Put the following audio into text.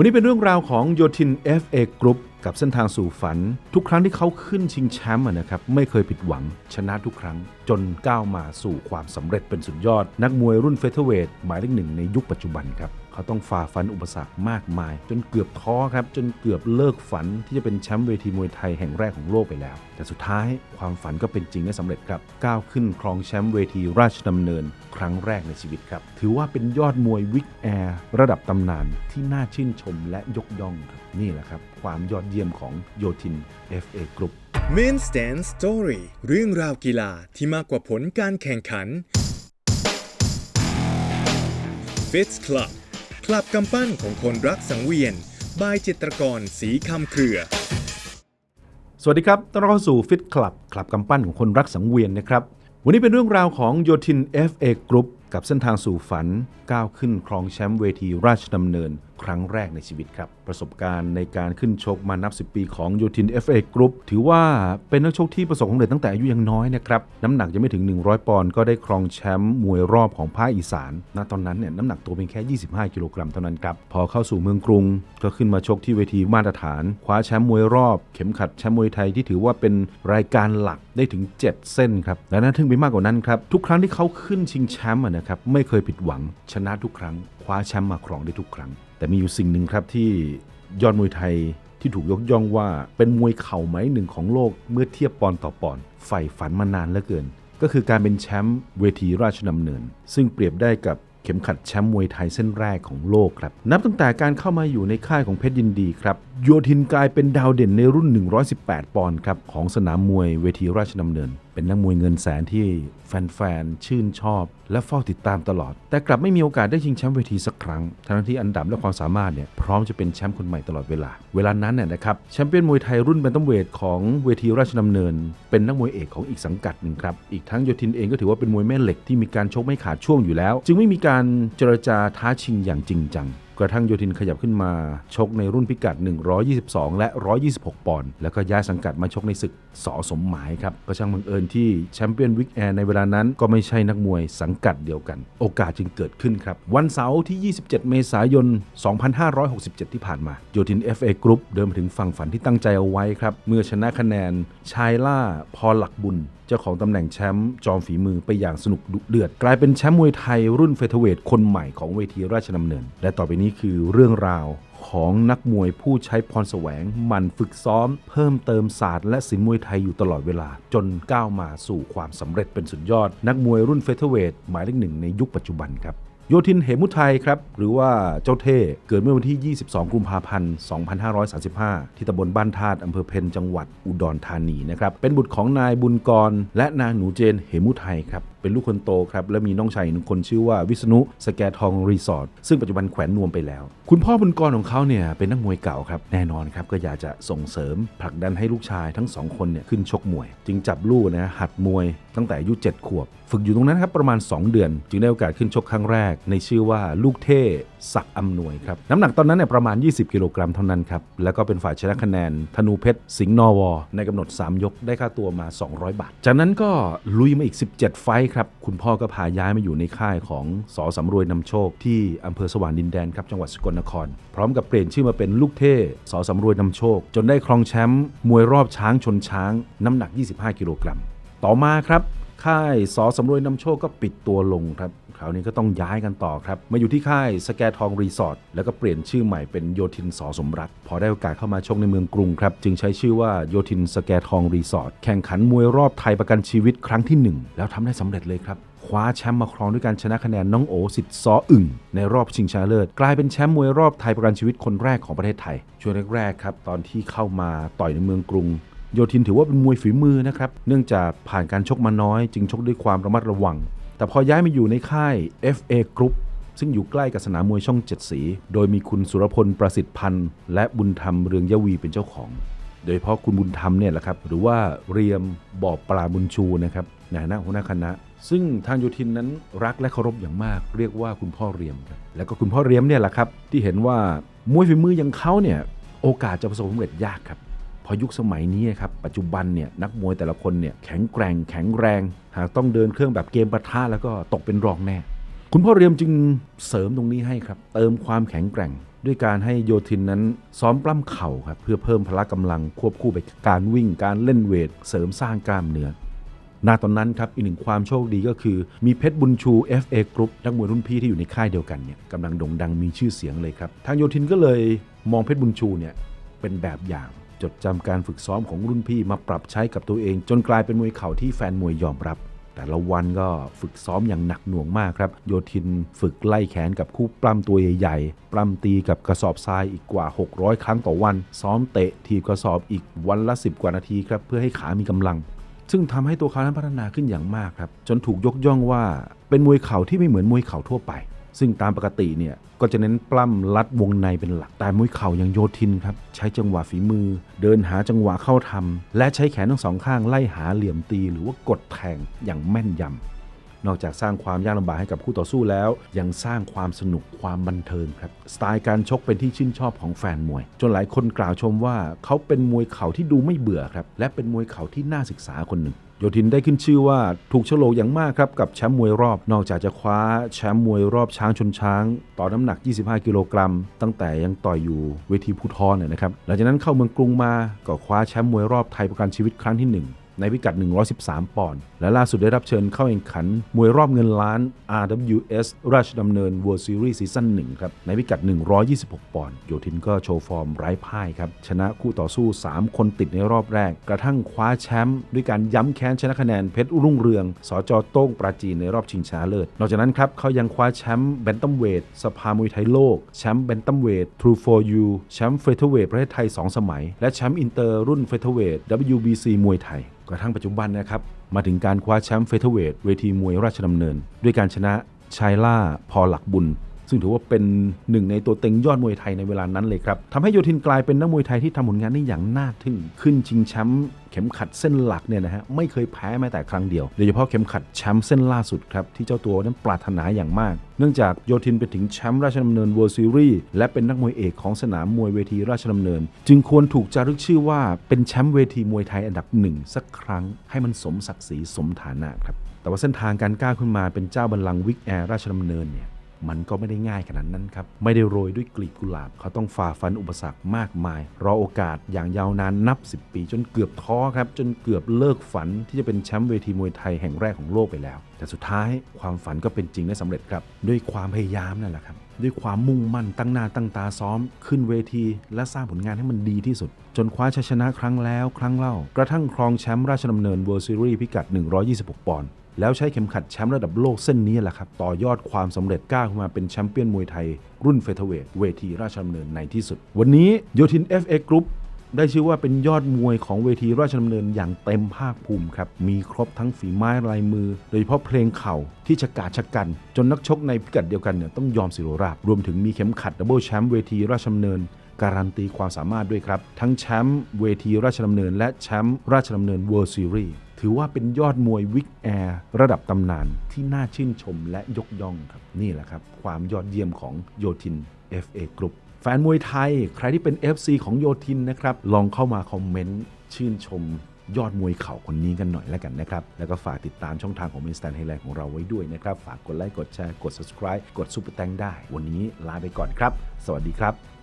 วันนี้เป็นเรื่องราวของโยทิน FA Group กับเส้นทางสู่ฝัน ทุกครั้งที่เขาขึ้นชิงแชมป์นะครับไม่เคยผิดหวังชนะทุกครั้ง จนก้าวมาสู่ความสำเร็จเป็นสุดยอด นักมวยรุ่นเฟเธอร์เวทหมายเลขหนึ่งในยุคปัจจุบันครับ เขาต้องฝ่าฟันอุปสรรคมากมาย จนเกือบท้อครับ จนเกือบเลิกฝันที่จะเป็นแชมป์เวทีมวยไทยแห่งแรกของโลกไปแล้ว แต่สุดท้ายความฝันก็เป็นจริงและสำเร็จครับ ก้าวขึ้นครองแชมป์เวทีราชดำเนิน ครั้งแรกในชีวิตครับ ถือว่าเป็นยอดมวยวิกแอร์ระดับตำนานที่น่าชื่นชมและยกย่องครับนี่แหละครับ ความยอดเยี่ยมของโยทิน FA Group Main Stand Story เรื่องราวกีฬาที่มากกว่าผลการแข่งขัน Fits Club คลับกำปั้นของคนรักสังเวียน บายจิตรกรสีคำเครือ สวัสดีครับ ต้อนรับเข้าสู่ฟิตคลับคลับกำปั้นของคนรักสังเวียนนะครับ วันนี้เป็นเรื่องราวของโยทิน FA Group กับเส้นทางสู่ฝันก้าวขึ้นครองแชมป์เวทีราชดำเนิน ครั้งแรกในชีวิตครับ ประสบการณ์ในการขึ้นชกมานับ 10 ปีของโยทิน FA Group ถือว่าเป็นนักชกที่ประสบความสำเร็จตั้งแต่อายุยังน้อยนะครับ น้ำหนักยังไม่ถึง 100 ปอนด์ก็ได้ครองแชมป์มวยรอบของภาคอีสานณตอนนั้นเนี่ยน้ำหนักตัวเพียงแค่ 25 กิโลกรัมเท่านั้นครับ พอเข้าสู่เมืองกรุง ก็ขึ้นมาชกที่เวทีมาตรฐาน คว้าแชมป์มวยรอบ เข็มขัดแชมป์มวยไทยที่ถือว่าเป็นรายการหลักได้ถึง 7 เส้นครับและนั้นถึงไปมากกว่านั้นครับทุกครั้งที่เขาขึ้นชิงแชมป์นะครับไม่เคยผิดหวังชนะทุกครั้งคว้าแชมป์มาครองได้ทุกครั้ง แต่มีอยู่สิ่งหนึ่งครับที่ยอดมวยไทยที่ถูกยกย่องว่าเป็นมวยเข่าไหมหนึ่งของโลกเมื่อเทียบปอนต่อปอนใฝ่ฝันมานานเหลือเกิน ก็คือการเป็นแชมป์เวทีราชดำเนิน ซึ่งเปรียบได้กับเข็มขัดแชมป์มวยไทยเส้นแรกของโลกครับ นับตั้งแต่การเข้ามาอยู่ในค่ายของเพชรยินดีครับ โยทินกลายเป็นดาวเด่นในรุ่น 118 ปอนด์ครับของสนามมวยเวทีราชดำเนิน เป็นนักมวยเงินแสนที่แฟนๆ ชื่นชอบ และเฝ้าติดตามตลอด แต่กลับไม่มีโอกาสได้ชิงแชมป์เวทีสักครั้ง ทั้งที่อันดับและความสามารถเนี่ยพร้อมจะเป็นแชมป์คนใหม่ตลอดเวลา เวลานั้นเนี่ยนะครับแชมเปี้ยนมวยไทยรุ่นแบนตัมเวทของเวทีราชดำเนิน เป็นนักมวยเอกของอีกสังกัดหนึ่งครับ อีกทั้งโยทินเองก็ถือว่าเป็นมวยแม่เหล็กที่มีการชกไม่ขาดช่วงอยู่แล้ว จึงไม่มีการเจรจาท้าชิงอย่างจริงจัง กระทั่งโยทินขยับขึ้นมา ชกในรุ่นพิกัด 122 และ 126 ปอนด์แล้วก็ย้ายสังกัดมาชกในศึกสอสมหมายครับก็ช่างบังเอิญที่แชมเปี้ยนวิกแอร์ในเวลานั้นก็ไม่ใช่นักมวยสังกัดเดียวกัน โอกาสจึงเกิดขึ้นครับ วันเสาร์ที่ 27 เมษายน 2567 ที่ผ่านมาโยทิน FA Group เดินมาถึงฝั่งฝันที่ตั้งใจเอาไว้ครับเมื่อชนะคะแนนชายล่าพอหลักบุญ เจ้าของตำแหน่งแชมป์จอมฝีมือไปอย่างสนุกดุเดือด กลายเป็นแชมป์มวยไทยรุ่นเฟเธอร์เวทคนใหม่ของเวทีราชดำเนิน และต่อไปนี้คือเรื่องราวของนักมวยผู้ใช้พรแสวงมันฝึกซ้อม เพิ่มเติมศาสตร์และศิลป์มวยไทยอยู่ตลอดเวลา จนก้าวมาสู่ความสำเร็จเป็นสุดยอด นักมวยรุ่นเฟเธอร์เวทหมายเลขหนึ่งในยุคปัจจุบันครับ โยธินเหมุทัยครับ หรือว่าเจ้าเท่เกิดเมื่อวันที่ 22 กุมภาพันธ์ 2535 ที่ตำบลบ้านธาตุอำเภอเพนจังหวัดอุดรธานีนะครับ เป็นบุตรของนายบุญกร และนางหนูเจนเหมุทัยครับเป็นลูกคนโตครับและมีน้องชายหนึ่งคนชื่อว่าวิษณุสแกทองรีสอร์ทซึ่งปัจจุบันแขวนนวมไปแล้ว คุณพ่อบุญกรของเขาเนี่ยเป็นนักมวยเก่าครับแน่นอนครับก็อยากจะส่งเสริมผลักดันให้ลูกชายทั้งสองคนเนี่ยขึ้นชกมวย จึงจับลูกนะหัดมวยตั้งแต่อายุ7ขวบ ฝึกอยู่ตรงนั้นครับประมาณ 2 เดือน จึงได้โอกาสขึ้นชกครั้งแรก ในชื่อว่าลูกเท่ศักดิ์อำนวยครับ น้ำหนักตอนนั้นเนี่ยประมาณ 20 กิโลกรัมเท่านั้นครับ แล้วก็เป็นฝ่ายชนะคะแนน ธนูเพชร สิงห์นอวอในกำหนด 3 ยกได้ค่าตัวมา 200 บาท จากนั้นก็ลุยมาอีก 17 ไฟครับ คุณพ่อก็พาย้ายมาอยู่ในค่ายของสอสำรวยนำโชค ที่อำเภอสว่างดินแดนครับจังหวัดสกลนคร พร้อมกับเปลี่ยนชื่อมาเป็นลูกเท่สอสำรวยนำโชค จนได้ครองแชมป์มวยรอบช้างชนช้าง น้ำหนัก 25 กิโลกรัมต่อมาครับ ค่ายสอสำรวยนำโชคก็ปิดตัวลงครับคราวนี้ก็ต้องย้ายกันต่อครับ มาอยู่ที่ค่ายสแกทองรีสอร์ทแล้วก็เปลี่ยนชื่อใหม่เป็นโยทินสอสมรัก พอได้โอกาสเข้ามาชกในเมืองกรุงครับ จึงใช้ชื่อว่าโยทินสแกทองรีสอร์ทแข่งขันมวยรอบไทยประกันชีวิตครั้งที่ 1 แล้วทำได้สำเร็จเลยครับคว้าแชมป์มาครองด้วยการชนะคะแนนน้องโอสิทธิ์ซออึ่งในรอบชิงชนะเลิศกลายเป็นแชมป์มวยรอบไทยประกันชีวิตคนแรกของประเทศไทยช่วงแรกๆครับตอนที่เข้ามาต่อยในเมืองกรุง โยทินถือว่าเป็นมวยฝีมือนะครับเนื่องจากผ่านการชกมาน้อย จึงชกด้วยความระมัดระวัง แต่พอย้ายมาอยู่ในค่าย FA Group ซึ่งอยู่ใกล้กับสนามมวยช่องเจ็ดสี โดยมีคุณสุรพลประสิทธิ์พันธ์ และบุญธรรมเรืองยวีเป็นเจ้าของ โดยเฉพาะคุณบุญธรรมเนี่ยแหละครับ หรือว่าเรียมบ่อปลาบุญชูนะครับในฐานะหัวหน้าคณะ ซึ่งทางโยทินนั้นรักและเคารพอย่างมาก เรียกว่าคุณพ่อเรียมครับแล้วก็คุณพ่อเรียมเนี่ยแหละครับที่เห็นว่ามวยฝีมืออย่างเขาเนี่ยโอกาสจะประสบความสำเร็จยากครับ พอยุคสมัยนี้ครับปัจจุบันเนี่ยนักมวยแต่ละคนเนี่ยแข็งแกร่งแข็งแรง หากต้องเดินเครื่องแบบเกมปะทะแล้วก็ตกเป็นรองแน่ คุณพ่อเรียมจึงเสริมตรงนี้ให้ครับ เติมความแข็งแกร่ง ด้วยการให้โยทินนั้นซ้อมปล้ำเข่าครับเพื่อเพิ่มพละกำลังควบคู่ไปกับการวิ่งการเล่นเวท เสริมสร้างกล้ามเนื้อณตอนนั้นครับอีกหนึ่งความโชคดีก็คือ มีเพชรบุญชู FA Group นักมวยรุ่นพี่ที่อยู่ในค่ายเดียวกันเนี่ยกำลังโด่งดังมีชื่อเสียงเลยครับ ทางโยทินก็เลยมองเพชรบุญชูเนี่ยเป็นแบบอย่าง จดจำการฝึกซ้อมของรุ่นพี่มาปรับใช้กับตัวเอง จนกลายเป็นมวยเข่าที่แฟนมวยยอมรับ แต่ละวันก็ฝึกซ้อมอย่างหนักหน่วงมากครับ โยทินฝึกไล่แขนกับคู่ปล้ำตัวใหญ่ๆ ปล้ำตีกับกระสอบทรายอีกกว่า 600 ครั้งต่อวัน ซ้อมเตะทีบกระสอบอีกวันละ 10 กว่านาทีครับเพื่อให้ขามีกำลังซึ่งทำให้ตัวเขานั้นพัฒนาขึ้นอย่างมากครับ จนถูกยกย่องว่าเป็นมวยเข่าที่ไม่เหมือนมวยเข่าทั่วไป ซึ่งตามปกติเนี่ยก็จะเน้นปล้ำลัดวงในเป็นหลัก แต่มวยเข่าย่างโยทินครับ ใช้จังหวะฝีมือ เดินหาจังหวะเข้าทำและใช้แขนทั้งสองข้างไล่หาเหลี่ยมตี หรือว่ากดแทงอย่างแม่นยำนอกจากสร้างความยากลำบากให้กับคู่ต่อสู้แล้ว ยังสร้างความสนุกความบันเทิงครับสไตล์การชกเป็นที่ชื่นชอบของแฟนมวย จนหลายคนกล่าวชมว่าเขาเป็นมวยเข่าที่ดูไม่เบื่อครับและเป็นมวยเข่าที่น่าศึกษาคนหนึ่ง โยธินได้ขึ้นชื่อว่าถูกโฉลกอย่างมากครับกับแชมป์มวยรอบ นอกจากจะคว้าแชมป์มวยรอบช้างชนช้าง ต่อน้ำหนัก 25 กิโลกรัม ตั้งแต่ยังต่อยอยู่เวทีภูทรเนี่ยนะครับ หลังจากนั้นเข้าเมืองกรุงมาก็คว้าแชมป์มวยรอบไทยประกันชีวิตครั้งที่หนึ่ง ในพิกัด 113 ปอนด์ และล่าสุดได้รับเชิญเข้าแข่งขัน มวยรอบเงินล้าน RWS ราชดำเนิน World Series ซีซั่น1ครับ ในพิกัด 126 ปอนด์ โยทินก็โชว์ฟอร์มไร้พ่ายครับ ชนะคู่ต่อสู้ 3 คนติดในรอบแรก กระทั่งคว้าแชมป์ด้วยการย้ำแค้นชนะคะแนนเพชรรุ่งเรือง สจโต้งปราจีนในรอบชิงชนะเลิศ นอกจากนั้นครับเขายังคว้าแชมป์แบนตัมเวทสภามวยไทยโลก แชมป์แบนตัมเวท True for You แชมป์เฟเธอร์เวทประเทศไทย 2 สมัย และแชมป์อินเตอร์รุ่นเฟเธอร์เวท WBC มวยไทยกระทั่งปัจจุบันนะครับ มาถึงการคว้าแชมป์เฟเธอร์เวทเวทีมวยราชดำเนิน ด้วยการชนะชายล่าพอหลักบุญ ซึ่งถือว่าเป็นหนึ่งในตัวเต็งยอดมวยไทยในเวลานั้นเลยครับทำให้โยทินกลายเป็นนักมวยไทยที่ทำผลงานได้อย่างน่าทึ่ง ขึ้นชิงแชมป์เข็มขัดเส้นหลักเนี่ยนะฮะไม่เคยแพ้แม้แต่ครั้งเดียวโดยเฉพาะเข็มขัดแชมป์เส้นล่าสุดครับที่เจ้าตัวนั้นปรารถนาอย่างมาก เนื่องจากโยทินไปถึงแชมป์ราชดำเนิน World Series และเป็นนักมวยเอกของสนามมวยเวทีราชดำเนิน จึงควรถูกจารึกชื่อว่าเป็นแชมป์เวทีมวยไทยอันดับหนึ่งสักครั้งให้มันสมศักดิ์ศรีสมฐานะครับแต่ว่าเส้นทางการก้าวขึ้นมาเป็นเจ้าบัลลังก์วิกแอร์ราชดำเนินเนี่ย มันก็ไม่ได้ง่ายขนาดนั้นครับ ไม่ได้โรยด้วยกลีบกุหลาบ เขาต้องฝ่าฟันอุปสรรคมากมาย รอโอกาสอย่างยาวนานนับ 10 ปี จนเกือบท้อครับ จนเกือบเลิกฝันที่จะเป็นแชมป์เวทีมวยไทยแห่งแรกของโลกไปแล้ว แต่สุดท้ายความฝันก็เป็นจริงและสำเร็จครับ ด้วยความพยายามนั่นแหละครับ ด้วยความมุ่งมั่นตั้งหน้าตั้งตาซ้อม ขึ้นเวที และสร้างผลงานให้มันดีที่สุด จนคว้าชัยชนะครั้งแล้ว ครั้งเล่ากระทั่งครองแชมป์ราชดำเนิน World Series พิกัด 126 ปอนด์ แล้วใช้เข็มขัดแชมป์ระดับโลกเส้นนี้แหละครับ ต่อยอดความสำเร็จก้าวขึ้นมาเป็นแชมเปี้ยนมวยไทย รุ่นเฟเธอร์เวทเวทีราชดำเนินในที่สุด วันนี้โยทิน FA Group ได้ชื่อว่าเป็นยอดมวยของเวทีราชดำเนินอย่างเต็มภาคภูมิครับ มีครบทั้งฝีไม้ลายมือ โดยเฉพาะเพลงเข่าที่ชะกาจชะกัน จนนักชกในพิกัดเดียวกันเนี่ยต้องยอมสิโรราบ รวมถึงมีเข็มขัดดับเบิลแชมป์เวทีราชดำเนิน การันตีความสามารถด้วยครับ ทั้งแชมป์เวทีราชดำเนิน และแชมป์ราชดำเนิน World Series ถือว่าเป็นยอดมวยวิกแอร์ระดับตำนานที่น่าชื่นชมและยกย่องครับ นี่แหละครับ ความยอดเยี่ยมของโยทิน FA Group แฟนมวยไทย ใครที่เป็น FC ของโยทินนะครับ ลองเข้ามาคอมเมนต์ชื่นชมยอดมวยเข่าคนนี้กันหน่อยแล้วกันนะครับ แล้วก็ฝากติดตามช่องทางของมิสแตนไฮแลนด์ของเราไว้ด้วยนะครับ ฝากกดไลค์ กดแชร์ กด subscribe กดซุปเปอร์แตงได้ วันนี้ลาไปก่อนครับ สวัสดีครับ